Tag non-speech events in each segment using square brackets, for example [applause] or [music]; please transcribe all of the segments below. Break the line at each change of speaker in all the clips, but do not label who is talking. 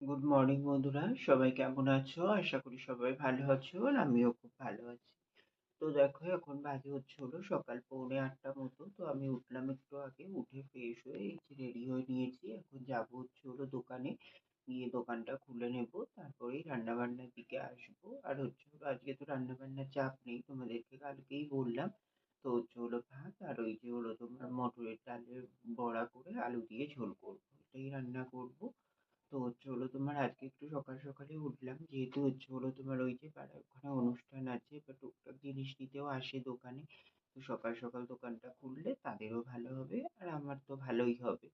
Good morning বন্ধুরা। সবাই কেমন আছো? আশা করি সবাই ভালো আছো আর আমিও খুব ভালো আছি। তো দেখো, এখন বাজে হচ্ছে হলো সকাল পৌনে আটটা মতো। তো আমি উঠলাম একটু আগে, উঠে ফ্রেশ হয়ে এই রেডি হয়ে নিয়েছি। এখন যাব হচ্ছে হলো দোকানে। গিয়ে দোকানটা খুলে নেব, তারপরেই রান্না বান্নার দিকে আসব। আর হচ্ছে হলো আজকে তো রান্না বান্নার চাপ নেই, তোমাদেরকে কালকেই বললাম। তো হচ্ছে হলো ভাত আর ওই যে হলো তোমার মটরের ডালের বড়া করে আলু দিয়ে ঝোল করব। এটাই রান্না করব। তো হচ্ছে হলো তোমার আজকে একটু সকাল সকালে উঠলাম। যেহেতু হচ্ছে হলো তোমার ওই যে পাড়ার ওখানে অনুষ্ঠান আছে বা টুকটাক জিনিস নিতেও আসে দোকানে। তো সকাল সকাল দোকানটা খুললে তাদেরও ভালো হবে আর আমার তো ভালোই হবে।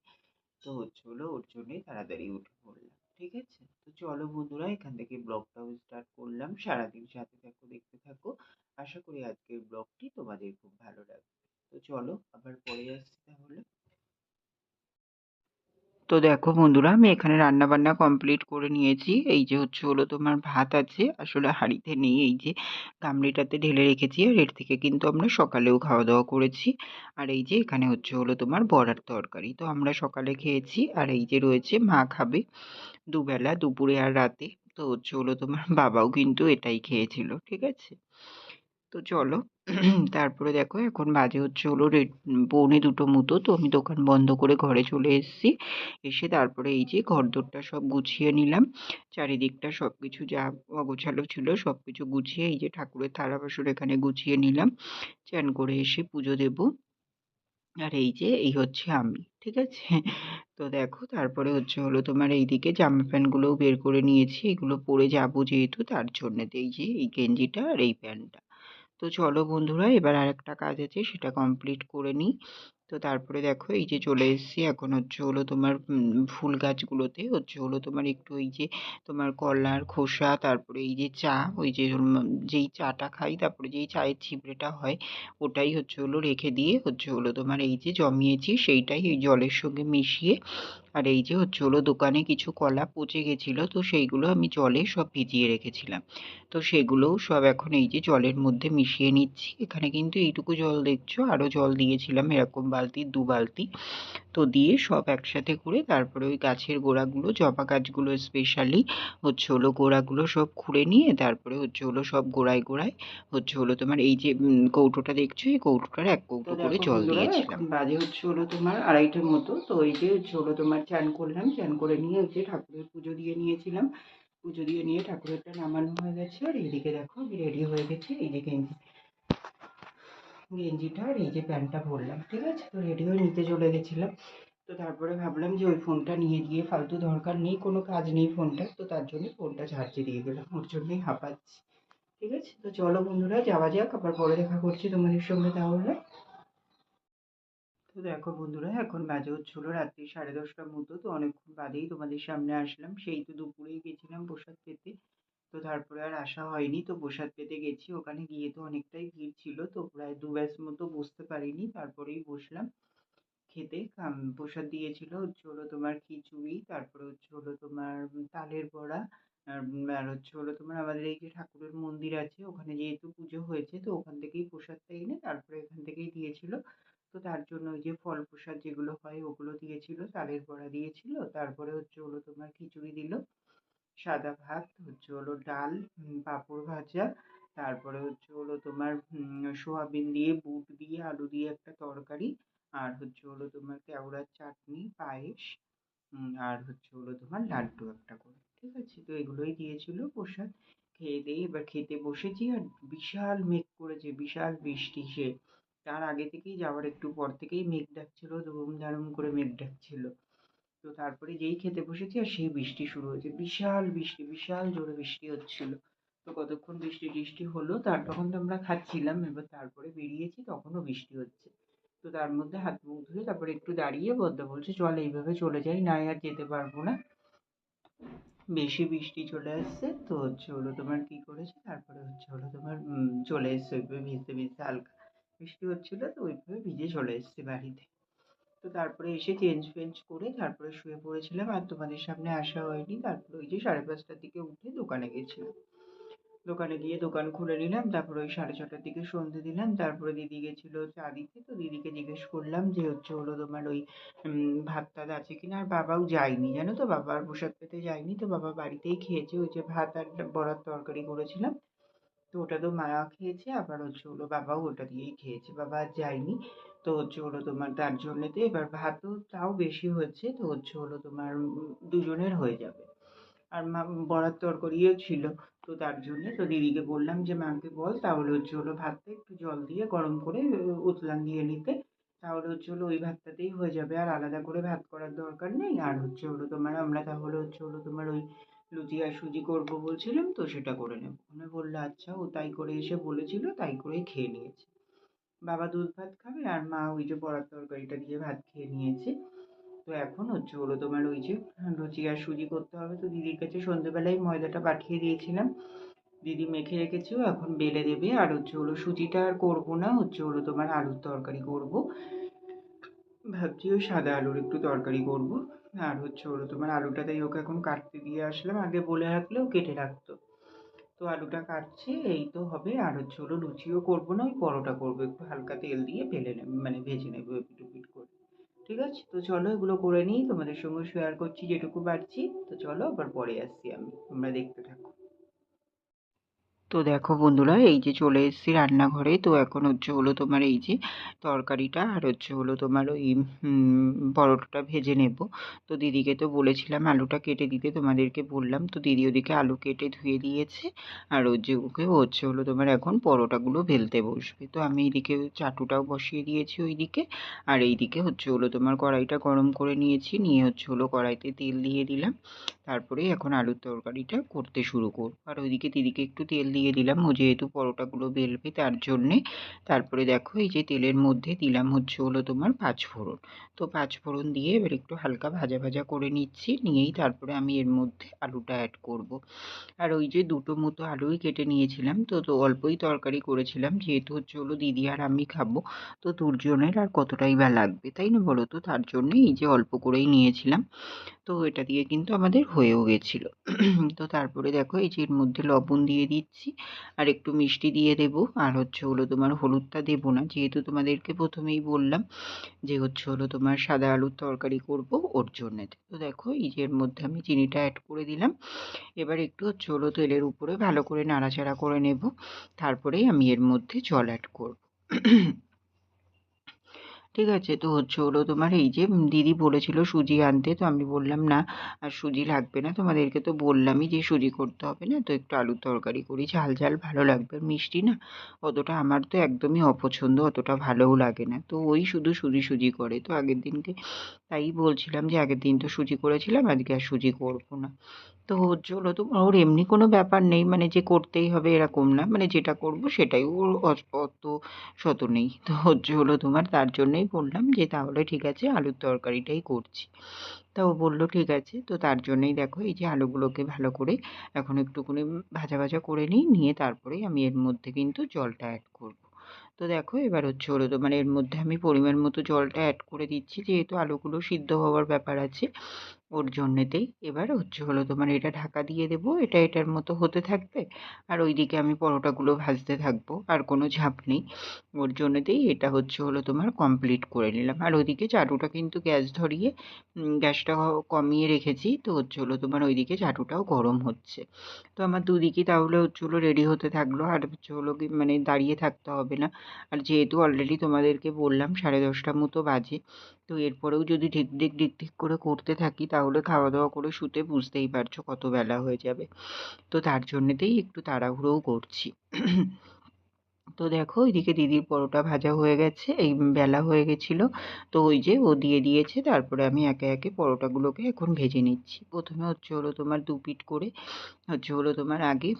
তো হচ্ছে হলো ওর জন্যই তাড়াতাড়ি উঠে পড়লাম, ঠিক আছে? তো চলো বন্ধুরা, এখান থেকে ব্লগটাও স্টার্ট করলাম। সারাদিন সাথে থাকো, দেখতে থাকো। আশা করি আজকের ব্লগটি তোমাদের খুব ভালো লাগবে। তো চলো আবার পরে আসছি তাহলে। তো দেখো বন্ধুরা, আমি এখানে রান্না বান্না কমপ্লিট করে নিয়েছি। এই যে হচ্ছে হলো তোমার ভাত আছে, আসলে হাঁড়িতে নেই, এই যে গামলিটাতে ঢেলে রেখেছি আর এর থেকে কিন্তু আমরা সকালেও খাওয়া দাওয়া করেছি। আর এই যে এখানে হচ্ছে হলো তোমার বড়ার তরকারি, তো আমরা সকালে খেয়েছি। আর এই যে রয়েছে, মা খাবে দুবেলা, দুপুরে আর রাতে। তো হচ্ছে হলো তোমার বাবাও কিন্তু এটাই খেয়েছিল, ঠিক আছে? তো চলো। তারপরে দেখো, এখন বাজে হচ্ছে হলো রেড পৌনে দুটো মতো। তো আমি দোকান বন্ধ করে ঘরে চলে এসেছি। এসে তারপরে এই যে ঘরদোরটা সব গুছিয়ে নিলাম। চারিদিকটা সব কিছু যা অগোছালো ছিল সব কিছু গুছিয়ে এই যে ঠাকুরের থালা বাসন এখানে গুছিয়ে নিলাম। চান করে এসে পুজো দেব। আর এই যে, এই হচ্ছে আমি, ঠিক আছে? তো দেখো, তারপরে হচ্ছে হলো তোমার এইদিকে জামা প্যান্টগুলোও বের করে নিয়েছি। এগুলো পরে যাব যেহেতু, তার জন্যে এই যে, এই গেঞ্জিটা আর এই প্যান্টটা। তো চলো বন্ধুরা এবার আর একটা কাজ আছে সেটা কমপ্লিট করে নিই। তো তারপরে দেখো এই যে চলে এসেছি। এখন হচ্ছে হলো তোমার ফুল গাছগুলোতে। হচ্ছে হলো তোমার একটু এই যে তোমার কলার খোসা, তারপরে এই যে চা, ওই যে যেই চাটা খাই, তারপরে যেই চায়ের ছিবড়েটা হয়, ওটাই হচ্ছে হলো রেখে দিয়ে হচ্ছে হলো তোমার এই যে জমিয়েছি, সেইটাই এই জলের সঙ্গে মিশিয়ে। আর এই যে হচ্ছে হলো দোকানে কিছু কলা পচে গেছিল, তো সেইগুলো আমি জলে সব ভিজিয়ে রেখেছিলাম। তো সেগুলোও সব এখন এই যে জলের মধ্যে মিশিয়ে নিচ্ছি। এখানে কিন্তু এইটুকু জল দেখছ? আরও জল দিয়েছিলাম এরকম বালতি দু বালতি। তো দিয়ে সব একসাথে করে তারপরে ওই গাছের গোড়াগুলো জবা গাছগুলো স্পেশালি হচ্ছে হলো গোড়াগুলো সব খুঁড়ে নিয়ে তারপরে হচ্ছে হলো সব গোড়ায় গোড়ায় হচ্ছে হলো তোমার এই যে কৌটোটা দেখছ? এই কৌটোটার এক কৌটো করে জল দিয়েছিলাম। বাজে হচ্ছে হলো তোমার আড়াইটার মতো। তো এই যে হচ্ছে হলো তোমার চান করলাম চান করে নিয়ে হচ্ছে ঠাকুরের পুজো দিয়ে নিয়েছিলাম। পুজো দিয়ে নিয়ে ঠাকুরেরটা নামানো হয়ে গেছে। আর এইদিকে দেখো আমি রেডি হয়ে গেছি। এই যে গেঞ্জি। গেঞ্জিটা আর এই যে প্যান্টটা পরলাম ঠিক আছে? তো রেডি হয়ে নিতে চলে গেছিলাম। তো তারপরে ভাবলাম যে ওই ফোনটা নিয়ে গিয়ে ফালতু দরকার নেই, কোনো কাজ নেই ফোনটা, তো তার জন্য ফোনটা চার্জে দিয়ে গেলাম, ওর জন্যই হাঁপাচ্ছি, ঠিক আছে? তো চলো বন্ধুরা, যাওয়া যাক, আবার পরে দেখা করছি তোমাদের সঙ্গে তাহলে। তো দেখো বন্ধুরা, এখন বাজে হচ্ছিল রাত্রি সাড়ে দশটার মতো, তো অনেকক্ষণ বাদেই তোমাদের সামনে আসলাম। সেই তো দুপুরেই গেছিলাম প্রসাদ পেতে। তো তারপরে আর আসা হয়নি। তো প্রসাদ পেতে গেছি। ওখানে গিয়ে তো অনেকটাই ভিড় ছিল। তো প্রায় দু ব্যাস মতো বসতে পারিনি। তারপরেই বসলাম খেতে। প্রসাদ দিয়েছিল হচ্ছে হলো তোমার খিচুড়ি, তারপরে হচ্ছে হলো তোমার তালের বড়া আর হচ্ছে হলো তোমার আমাদের এই যে ঠাকুরের মন্দির আছে, ওখানে যেহেতু পুজো হয়েছে, তো ওখান থেকেই প্রসাদটা এনে তারপরে এখান থেকেই দিয়েছিল। তো তার জন্য ওই যে ফল প্রসাদ যেগুলো হয়, ওগুলো দিয়েছিল। তালের বড়া দিয়েছিল। তারপরে হচ্ছে হলো তোমার খিচুড়ি দিল। সাদা ভাত, হচ্ছে হলো ডাল পাঁপড় ভাজা, তারপরে হচ্ছে হলো তোমার সোয়াবিন দিয়ে, বুট দিয়ে, আলু দিয়ে একটা তরকারি, আর হচ্ছে হলো তোমার কেওড়ার চাটনি, পায়েস আর হচ্ছে হলো তোমার লাড্ডু একটা করে, ঠিক আছে? তো এগুলোই দিয়েছিল প্রসাদ। খেয়ে দিয়ে এবার খেতে বসেছি, আর বিশাল মেঘ করেছে, বিশাল বৃষ্টি সে। তার আগে থেকেই যাওয়ার একটু পর থেকেই মেঘ ডাকছিল ধারুম করে মেঘ ডাকছিল। তো তারপরে যেই খেতে বসেছি আর সেই বৃষ্টি শুরু হয়েছে। বিশাল বৃষ্টি, বিশাল জোরে বৃষ্টি হচ্ছিল। তো কতক্ষণ বৃষ্টি টিষ্টি হলো, তার তখন তো আমরা খাচ্ছিলাম, এবার তারপরে বেরিয়েছি, তখনও বৃষ্টি হচ্ছে। তো তার মধ্যে হাত মুখ ধুয়ে তারপরে একটু দাঁড়িয়ে বদ্দা বলছে, চল এইভাবে চলে যাই না আর যেতে পারব না। বেশি বৃষ্টি চলে আসছে, তো হচ্ছে হলো তোমার কী করেছে, তারপরে হচ্ছে হলো তোমার চলে এসছে ওইভাবে ভিজতে ভিজতে হালকা। বৃষ্টি হচ্ছিল, তো ওইভাবে ভিজে চলে এসছে বাড়িতে। তো তারপরে এসে চেঞ্জ ফেঞ্জ করে তারপরে শুয়ে পড়েছিলাম আর তোমাদের সামনে আসা হয়নি। তারপরে ওই যে সাড়ে পাঁচটার দিকে উঠে দোকানে গেছিলাম। দোকানে গিয়ে দোকান খুলে নিলাম, তারপরে ওই সাড়ে ছটার দিকে সন্ধে দিলাম, তারপরে দিদি গেছিল চা দিতে, তো দিদিকে জিজ্ঞেস করলাম যে, হচ্ছে হলো তোমার ওই ভাত টাত আছে কিনা আর বাবাও যায়নি, জানো তো? বাবা আর প্রসাদ পেতে যায়নি, তো বাবা বাড়িতেই খেয়েছে, ওই যে ভাত আর বড়ার তরকারি করেছিলাম। তো ওটা তো মা খেয়েছে, আবার হচ্ছে হলো বাবাও ওটা দিয়েই খেয়েছে। বাবা আর যায়নি। তো হচ্ছে হলো তোমার, তার জন্যেতে এবার ভাতও তাও বেশি হয়েছে তো হচ্ছে হলো তোমার দুজনের হয়ে যাবে। আর মা বড়ার তরকারিও ছিল, তো তার জন্যে তো দিদিকে বললাম যে মাকে বল, তাহলে হচ্ছে হলো ভাতটা একটু জল দিয়ে গরম করে উতলান দিয়ে নিতে, তাহলে হচ্ছে হলো ওই ভাতটাতেই হয়ে যাবে। আর আলাদা করে ভাত করার দরকার নেই, আর হচ্ছে হলো তোমার, আমরা তাহলে হচ্ছে হলো তোমার ওই লুচি আর সুজি করব বলছিলাম, তো সেটা করে নেব। উনি বলল আচ্ছা ও তাই করে এসে বলেছিল, তাই করেই খেয়ে নিয়েছে। বাবা দুধ ভাত খাবে আর মা ওই যে বড়ার তরকারিটা দিয়ে ভাত খেয়ে নিয়েছে। তো এখন হচ্ছে হলো তোমার ওই যে লুচি আর সুজি করতে হবে। তো দিদির কাছে সন্ধেবেলায় ময়দাটা পাঠিয়ে দিয়েছিলাম। দিদি মেখে রেখেছেও, এখন বেলে দেবে। আর হচ্ছে হলো সুজিটা আর করব না, হচ্ছে হলো তোমার আলুর তরকারি করব। ভাবছি ওই সাদা আলুর একটু তরকারি করব। আর হচ্ছে হলো তোমার আলুটা তাই ওকে এখন কাটতে দিয়ে আসলাম। আগে বলে রাখলেও কেটে রাখতো। তো আলুটা কাটছি, এই তো হবে। আর হচ্ছে হলো লুচিও করব না, ওই পরোটা করব। একটু হালকা তেল দিয়ে ফেলে নেব মানে ভেজে নেব একটু পিট করে। ঠিক আছে? তো চলো এগুলো করে নিই, তোমাদের সঙ্গে শেয়ার করছি যেটুকু পারছি। তো চলো আবার পরে আসছি আমি। তোমরা দেখতে থাকো। তো দেখো বন্ধুরা, এই যে চলে এসেছি রান্নাঘরে। তো এখন হচ্ছে হলো তোমার এই যে তরকারিটা আর হচ্ছে হলো তোমার ওই পরোটাটা ভেজে নেব। তো দিদিকে তো বলেছিলাম আলুটা কেটে দিতে, তোমাদেরকে বললাম। তো দিদি ওদিকে আলু কেটে ধুয়ে দিয়েছে আর ওর যে ওকে হচ্ছে হলো তোমার এখন পরোটাগুলো ভেলতে বসবে। তো আমি এইদিকে চাটুটাও বসিয়ে দিয়েছি ওইদিকে আর এইদিকে হচ্ছে হলো তোমার কড়াইটা গরম করে নিয়েছি, নিয়ে হচ্ছে হলো কড়াইতে তেল দিয়ে দিলাম। তারপরে এখন আলুর তরকারিটা করতে শুরু করব। আর ওইদিকে দিদিকে একটু তেল দিয়ে দিলাম। ও যেহেতু পরোটাগুলো বেলবে তার জন্যে। তারপরে দেখো এই যে তেলের মধ্যে দিলাম হচ্ছে হলো তোমার পাঁচ ফোড়ন। তো পাঁচ ফোড়ন দিয়ে এবার একটু হালকা ভাজা ভাজা করে নিচ্ছি। নিয়েই তারপরে আমি এর মধ্যে আলুটা অ্যাড করব। আর ওই যে দুটো মতো আলুই কেটে নিয়েছিলাম। তো তো অল্পই তরকারি করেছিলাম। যেহেতু হচ্ছে হলো দিদি আর আমি খাব, তো দুজনের আর কতটাই বা লাগবে, তাই না বলো তো? তার জন্যে এই যে অল্প করেই নিয়েছিলাম। তো এটা দিয়ে কিন্তু আমাদের হয়েও গেছিল। তো তারপরে দেখো এই যে এর মধ্যে লবণ দিয়ে দিচ্ছি। আর একটু মিষ্টি দিয়ে দেব। আর হচ্ছে হলো তোমার হলুদটা দেব না। যেহেতু তোমাদেরকে প্রথমেই বললাম যে হচ্ছে হলো তোমার সাদা আলুর তরকারি করব ওর জন্যে। তো দেখো এই যে এর মধ্যে আমি চিনিটা অ্যাড করে দিলাম। এবার একটু হচ্ছে হলো তেলের উপরে ভালো করে নাড়াচাড়া করে নেব। তারপরেই আমি এর মধ্যে জল অ্যাড করব। ঠিক আছে? তো হচ্ছে হলো তোমার এই যে দিদি বলেছিল সুজি আনতে, তো আমি বললাম, না, আর সুজি লাগবে না। তোমাদেরকে তো বললামই যে সুজি করতে হবে না, তো একটু আলুর তরকারি করি। ঝাল ঝাল ভালো লাগবে মিষ্টি না, অতটা আমার তো একদমই অপছন্দ, অতটা ভালোও লাগে না। তো ওই শুধু সুজি সুজি করে। তো আগের দিনকে তাই বলছিলাম যে আগের দিন তো সুজি করেছিলাম, আজকে আর সুজি করব না। তো হচ্ছে হলো তো, ওর এমনি কোনো ব্যাপার নেই মানে যে করতেই হবে এরকম না মানে যেটা করব সেটাই, ওর অত শত নেই। তো হচ্ছে হলো তোমার তার জন্যই বললাম যে, তাহলে ঠিক আছে, আলুর তরকারিটাই করছি। তা ও বলল, ঠিক আছে। তো তার জন্যই দেখো, এই যে আলুগুলোকে ভালো করে এখন একটুকুনি ভাজা ভাজা করে নিই, নিয়ে তারপরেই আমি এর মধ্যে কিন্তু জলটা অ্যাড করব। তো দেখো, এবার হচ্ছে হলো তো মানে এর মধ্যে আমি পরিমাণ মতো জলটা অ্যাড করে দিচ্ছি, যেহেতু আলুগুলো সিদ্ধ হওয়ার ব্যাপার আছে। ওর জন্যেতেই এবার হচ্ছে হলো তোমার এটা ঢাকা দিয়ে দেবো, এটা এটার মতো হতে থাকবে, আর ওইদিকে আমি পরোটাগুলো ভাজতে থাকব, আর কোনো ঝাঁপ নেই। ওর জন্যতেই এটা হচ্ছে হলো তোমার কমপ্লিট করে নিলাম। আর ওইদিকে চাটুটা কিন্তু গ্যাস ধরিয়ে গ্যাসটা কমিয়ে রেখেছি, তো হচ্ছে হলো তোমার ওইদিকে চাটুটাও গরম হচ্ছে। তো আমার দুদিকে তাহলে হচ্ছে হলো রেডি হতে থাকল, আর হচ্ছে হলো মানে দাঁড়িয়ে থাকতে হবে না। আর যেহেতু অলরেডি তোমাদেরকে বললাম সাড়ে দশটার মতো বাজে, তো এরপরেও যদি ঢিক ঢিক ঢিক ঢিক করে করতে থাকি তাহলে খাওয়া দাওয়া করে শুতে বুঝতেই পারছ কত বেলা হয়ে যাবে। তো তার জন্যেতেই একটু তাড়াহুড়োও করছি। তো দেখো ওইদিকে দিদির পরোটা ভাজা হয়ে গেছে, এই বেলা হয়ে গেছিল। তো ওই যে ও দিয়ে দিয়েছে, তারপরে আমি একে একে পরোটাগুলোকে এখন ভেজে নিচ্ছি। প্রথমে হচ্ছে হলো তোমার দু পিঠ করে হচ্ছে হলো তোমার আগে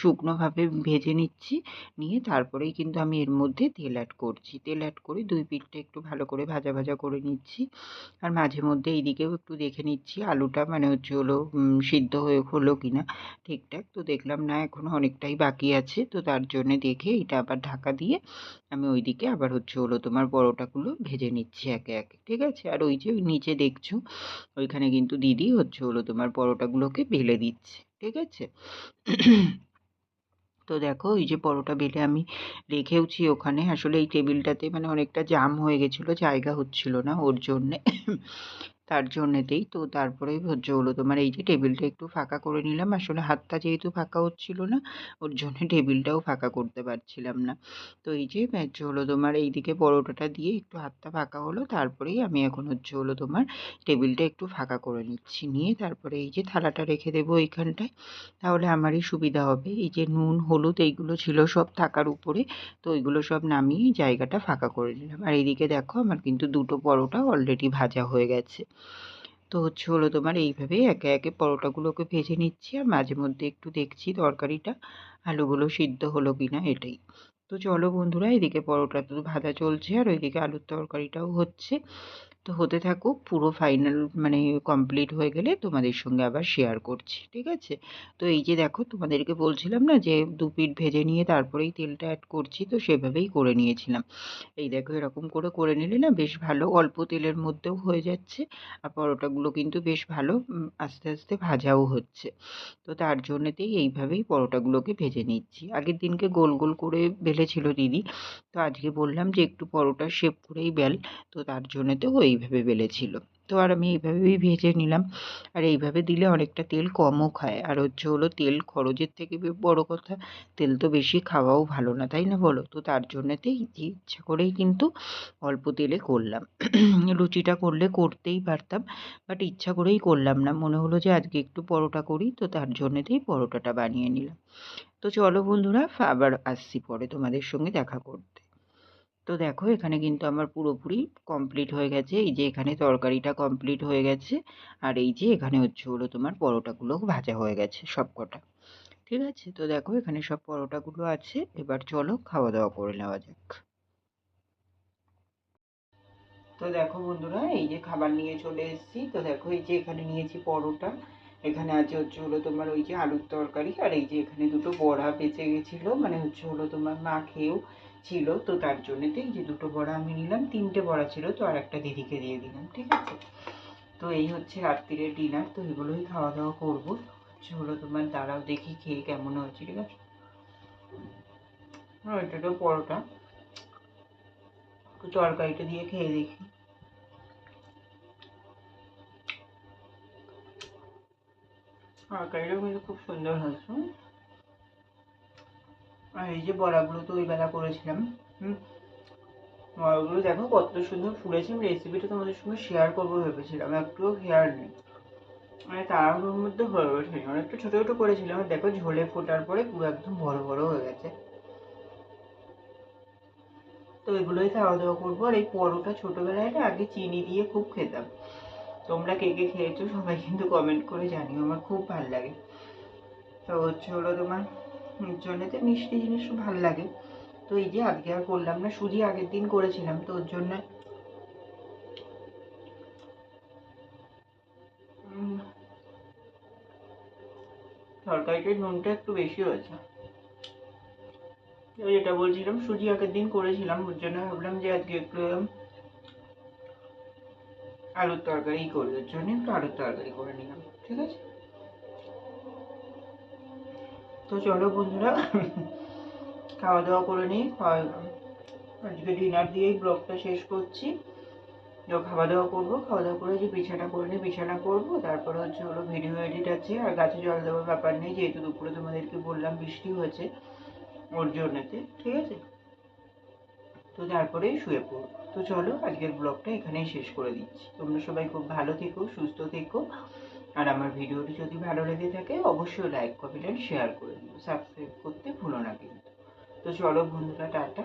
শুকনোভাবে ভেজে নিচ্ছি, নিয়ে তারপরেই কিন্তু আমি এর মধ্যে তেল অ্যাড করছি। তেল অ্যাড করে দুই পিঠটা একটু ভালো করে ভাজা ভাজা করে নিচ্ছি। আর মাঝে মধ্যে এইদিকেও একটু দেখে নিচ্ছি, আলুটা মানে হচ্ছে হলো সিদ্ধ হয়ে হলো কি না ঠিকঠাক। তো দেখলাম না এখনও অনেকটাই বাকি আছে। তো তার জন্যে দেখে এটা আবার ঢাকা দিয়ে আমি ওইদিকে আবার হচ্ছে হলো তোমার পরোটাগুলো ভেজে নিচ্ছি একে একে, ঠিক আছে? আর ওই যে নিচে দেখছ, ওইখানে কিন্তু দিদি হচ্ছে হলো তোমার পরোটাগুলোকে বেলে দিচ্ছে। ঠিক আছে? তো দেখো, এই যে পরোটা বেলে আমি রেখেওছি ওখানে। আসলে এই টেবিলটাতে মানে অনেকটা জাম হয়ে গেছিল, জায়গা হচ্ছিল না ওর জন্যে। তার জন্যেতেই তো তারপরেই হচ্ছে হলো তোমার এই যে টেবিলটা একটু ফাঁকা করে নিলাম। আসলে হাতটা যেহেতু ফাঁকা হচ্ছিল না, ওর জন্য টেবিলটাও ফাঁকা করতে পারছিলাম না। তো এই যে হচ্ছে হলো তোমার এইদিকে পরোটাটা দিয়ে একটু হাতটা ফাঁকা হলো, তারপরেই আমি এখন হচ্ছে হলো তোমার টেবিলটা একটু ফাঁকা করে নিচ্ছি। নিয়ে তারপরে এই যে থালাটা রেখে দেবো এইখানটায়, তাহলে আমারই সুবিধা হবে। এই যে নুন, হলুদ এইগুলো ছিল সব থাকার উপরে, তো ওইগুলো সব নামিয়ে জায়গাটা ফাঁকা করে নিলাম। আর এইদিকে দেখো আমার কিন্তু দুটো পরোটা অলরেডি ভাজা হয়ে গেছে। তো হচ্ছে হলো তোমার এইভাবেই একে একে পরোটাগুলোকে ভেজে নিচ্ছি আর মাঝে মধ্যে একটু দেখছি তরকারিটা আলুগুলো সিদ্ধ হলো কিনা এটাই। তো চলো বন্ধুরা, এদিকে পরোটা তো ভাজা চলছে আর ওইদিকে আলুর তরকারিটাও হচ্ছে। তো হতে থাকুক, পুরো ফাইনাল মানে কমপ্লিট হয়ে গেলে তোমাদের সঙ্গে আবার শেয়ার করছি, ঠিক আছে? তো এই যে দেখো, তোমাদেরকে বলছিলাম না যে দু পিঠ ভেজে নিয়ে তারপরেই তেলটা অ্যাড করছি, তো সেভাবেই করে নিয়েছিলাম। এই দেখো, এরকম করে করে নিলে না বেশ ভালো, অল্প তেলের মধ্যেও হয়ে যাচ্ছে, আর পরোটাগুলো কিন্তু বেশ ভালো আস্তে আস্তে ভাজাও হচ্ছে। তো তার জন্যতেই এইভাবেই পরোটাগুলোকে ভেজে নিচ্ছি। আগের দিনকে গোল গোল করে বেলেছিল দিদি, তো আজকে বললাম যে একটু পরোটা শেপ করেই বেল, তো তার জন্যতেও এইভাবে বেলেছিল। তো আর আমি এইভাবেই ভেজে নিলাম। আর এইভাবে দিলে অনেকটা তেল কমও খায়। আর হচ্ছে হলো তেল খরচের থেকে বড় কথা, তেল তো বেশি খাওয়াও ভালো না, তাই না বলো? তো তার জন্যতেই ইচ্ছা করেই কিন্তু অল্প তেলে করলাম। [clears throat] লুচিটা করলে করতেই পারতাম, বাট ইচ্ছা করেই করলাম না। মনে হলো যে আজকে একটু পরোটা করি, তো তার জন্যতেই পরোটাটা বানিয়ে নিলাম। তো চলো বন্ধুরা, আবার আসছি পরে তোমাদের সঙ্গে দেখা করতে। তো দেখো, এখানে কিন্তু আমার পুরোপুরি কমপ্লিট হয়ে গেছে। এই যে এখানে তরকারিটা কমপ্লিট হয়ে গেছে। আর এই যে এখানে হচ্ছে হলো তোমার পরোটাগুলো ভাজা হয়ে গেছে সব কটা ঠিক আছে? তো দেখো, এখানে সব পরোটাগুলো আছে। এবার চলো খাওয়া দাওয়া করে নেওয়া যাক। তো দেখো বন্ধুরা, এই যে খাবার নিয়ে চলে এসেছি। তো দেখো, এই যে এখানে নিয়েছি পরোটা। এখানে আছে হচ্ছে হলো তোমার ওই যে আলুর তরকারি। আর এই যে এখানে দুটো বড়া বেঁচে গেছিল। মানে হচ্ছে হলো তোমার মা খেয়েও ছিল। তো তার জন্যতে যে দুটো বড়া আমি নিলাম, তিনটে বড়া ছিল, তো আর একটা দিদিকে দিয়ে দিলাম, ঠিক আছে? তো এই হচ্ছে রাত্রিরের ডিনার তো এগুলোই খাওয়া দাওয়া করব। হচ্ছে হলো তোমার দাঁড়াও দেখি খেয়ে কেমন হয়েছে, ঠিক আছে? হ্যাঁ এটা তো পরোটা। তরকারিটা দিয়ে খেয়ে দেখি। তরকারিটাও কিন্তু খুব সুন্দর হয়েছে। আর এই যে বড়াগুলো তো ওই বেলা করেছিলাম, হুম? বড়াগুলো দেখো কত সুন্দর ফুলেছে, আমি রেসিপিটা তোমাদের সঙ্গে শেয়ার করব ভেবেছিলাম, একটুও হেয়ার নেই। মানে তাড়াহুড়োর মধ্যে হয়ে ওঠেনি, অনেকটা ছোটো ছোটো করেছিলাম দেখো ঝোলে ফোটার পরে পুরো একদম বড় বড় হয়ে গেছে। তো এগুলোই খাওয়া দাওয়া করব, আর এই পরোটা ছোটোবেলায় না আগে চিনি দিয়ে খুব খেতাম। তোমরা কে কে খেয়েছো সবাই কিন্তু কমেন্ট করে জানিও, আমার খুব ভালো লাগে। তো হচ্ছে হলো তোমার জন্যতে মিষ্টি জিনিস ভালো লাগে। তো এই যে আজকে আর করলাম না, সুজি আগের দিন করেছিলাম, তো ওর জন্য তরকারিটার নুনটা একটু বেশি হয়েছে। যেটা বলছিলাম, সুজি আগের দিন করেছিলাম, ওর জন্য ভাবলাম যে আজকে একটু আলুর তরকারি করবে ওর জন্য একটু আলুর তরকারি করে নিলাম, ঠিক আছে? তো চলো বন্ধুরা, খাওয়া দাওয়া করে নিই। আজকে ডিনার দিয়েই ব্লগটা শেষ করছি। খাওয়া দাওয়া করব, খাওয়া দাওয়া করে যে বিছানা করে নিই, বিছানা করব। তারপরে হচ্ছে হলো ভিডিও এডিট আছে। আর গাছে জল দেওয়ার ব্যাপার নেই, যেহেতু দুপুরে তোমাদেরকে বললাম বৃষ্টি হয়েছে ওর জন্যতে, ঠিক আছে? তো তারপরেই শুয়ে পড়ব। তো চলো আজকের ব্লগটা এখানেই শেষ করে দিচ্ছি। তোমরা সবাই খুব ভালো থেকো, সুস্থ থেকো। আর আমার ভিডিওটি যদি ভালো লেগে থাকে, অবশ্যই লাইক কমেন্ট শেয়ার করে দিও। সাবস্ক্রাইব করতে ভুলো না কিন্তু। তো চলো বন্ধুরা, টাটা